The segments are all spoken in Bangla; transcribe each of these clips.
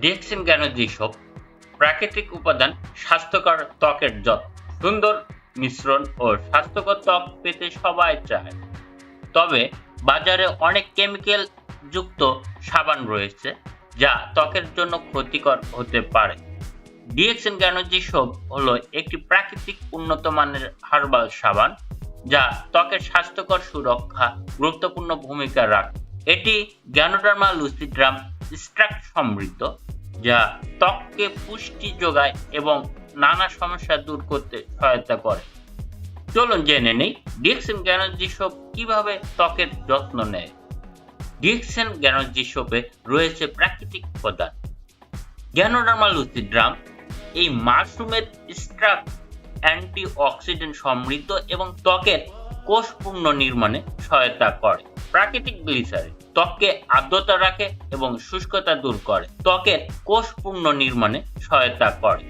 ডিএক্সিন গ্যানোজি সোপ প্রাকৃতিক উপাদান, স্বাস্থ্যকর ত্বকের যত্ন, সুন্দর মিশ্রণ ও স্বাস্থ্যকর ত্বক পেতে সবাই চায়। তবে বাজারে অনেক কেমিক্যাল যুক্ত সাবান রয়েছে, যা ত্বকের জন্য ক্ষতিকর হতে পারে। ডিএক্সিন গ্যানোজি সোপ হলো একটি প্রাকৃতিক উন্নত মানের হার্বাল সাবান, যা ত্বকের স্বাস্থ্যকর সুরক্ষা গুরুত্বপূর্ণ ভূমিকা রাখে। এটি গ্যানোডার্মা লুসিড্রাম স্ট্রাক্ট সমৃদ্ধ, যা ত্বককে পুষ্টি যোগায় এবং নানা সমস্যা দূর করতে সহায়তা করে। চলুন জেনে নেই ডিএক্সেন গ্যানোজি সোপ কীভাবে ত্বকের যত্ন নেয়। ডিএক্সেন গ্যানোজি সোপে রয়েছে প্রাকৃতিক উপাদান গ্যানোডার্মা লুসিড্রাম এই মাশরুমের স্ট্রাক অ্যান্টি অক্সিডেন্ট সমৃদ্ধ এবং ত্বকের কোষ পূর্ণ নির্মাণে সহায়তা করে। প্রাকৃতিক গ্লিসারিন ত্বককে আর্দ্রতা রাখে এবং শুষ্কতা দূর করে। ত্বকের কোষ পূর্ণ নির্মাণে সহায়তা করে।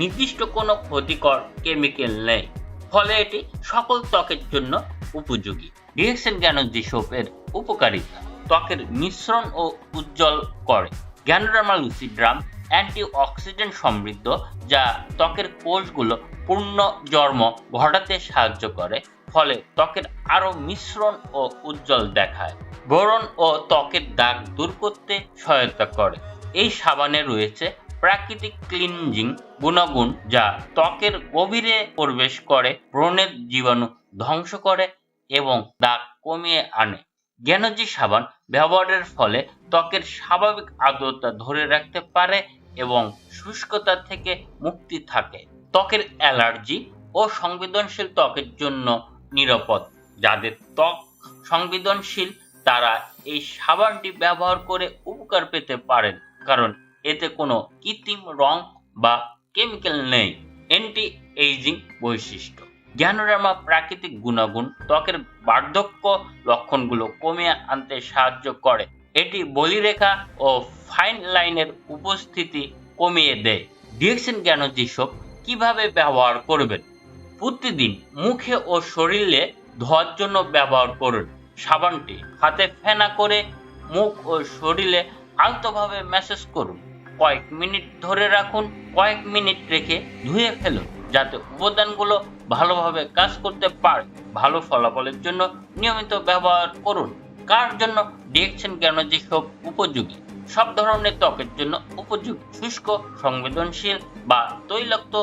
নির্দিষ্ট কোনো ক্ষতিকর কেমিক্যাল নেই, ফলে এটি সকল ত্বকের জন্য উপযোগী। ডিএক্সেন গ্যানোজি সোপের উপকারিতা, ত্বকের মিশ্রণ ও উজ্জ্বল করে। গ্যানোডার্মা লুসিড্রাম অ্যান্টি অক্সিডেন্ট সমৃদ্ধ, যা ত্বকের কোষগুলো পূর্ণ জন্ম ঘটাতে সাহায্য করে ফলে ত্বকের আরও মিশ্রণ ও উজ্জ্বল দেখায়। বোরন ও ত্বকের দাগ দূর করতে সহায়তা করে। এই সাবানে রয়েছে প্রাকৃতিক ক্লিনজিং গুণাগুণ যা ত্বকের গভীরে প্রবেশ করে ব্রণের জীবাণু ধ্বংস করে এবং দাগ কমিয়ে আনে। গ্যানোজি সাবান ব্যবহারের ফলে ত্বকের স্বাভাবিক আর্দ্রতা ধরে রাখতে পারে এবং শুষ্কতা থেকে মুক্তি থাকে। ত্বকের অ্যালার্জি ও সংবেদনশীল ত্বকের জন্য নিরাপদ। যাদের ত্বক সংবেদনশীল, তারা এই সাবানটি ব্যবহার করে উপকার পেতে পারেন, কারণ এতে কোনো কৃত্রিম রং বা কেমিক্যাল নেই। অ্যান্টি এইজিং বৈশিষ্ট্য। জ্ঞানোরামা প্রাকৃতিক গুণাগুণ ত্বকের বার্ধক্য লক্ষণগুলো কমিয়ে আনতে সাহায্য করে। এটি বলিরেখা ও ফাইন লাইনের উপস্থিতি কমিয়ে দেয়। ডিএক্সিন জ্ঞানোজি সোপ কীভাবে ব্যবহার করবেন? প্রতিদিন মুখে ও শরীরে ধোয়ার জন্য ব্যবহার করুন। সাবানটি হাতে ফেনা করে মুখ ও শরীরে আলতোভাবে ম্যাসেজ করুন। কয়েক মিনিট ধরে রাখুন, কয়েক মিনিট রেখে ধুয়ে ফেলুন, যাতে উপাদানগুলো ভালোভাবে কাজ করতে পারে। ভালো ফলাফলের জন্য নিয়মিত ব্যবহার করুন। কার জন্য ডিএকশন গ্যানোজি সোপ উপযোগী? সব ধরনের ত্বকের জন্য উপযোগী শুষ্ক, সংবেদনশীল বা তৈলাক্ত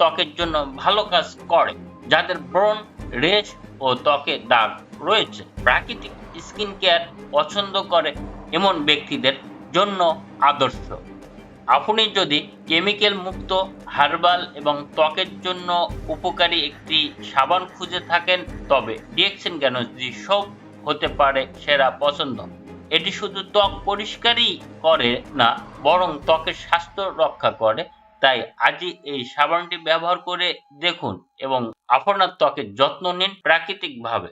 ত্বকের জন্য ভালো কাজ করে, যাদের ব্রণ রেশ ও ত্বকে দাগ রয়েছে। প্রাকৃতিক স্কিন কেয়ার পছন্দ করে এমন ব্যক্তিদের জন্য আদর্শ। আপনি যদি কেমিক্যাল মুক্ত, হার্বাল এবং ত্বকের জন্য উপকারী একটি সাবান খুঁজে থাকেন, তবে ডিএক্সিন গ্যানোজি সব হতে পারে সেরা পছন্দ। এটি শুধু ত্বক পরিষ্কারই করে না, বরং ত্বকের স্বাস্থ্য রক্ষা করে। তাই আজই এই সাবানটি ব্যবহার করে দেখুন এবং আপনার ত্বকের যত্ন নিন প্রাকৃতিকভাবে।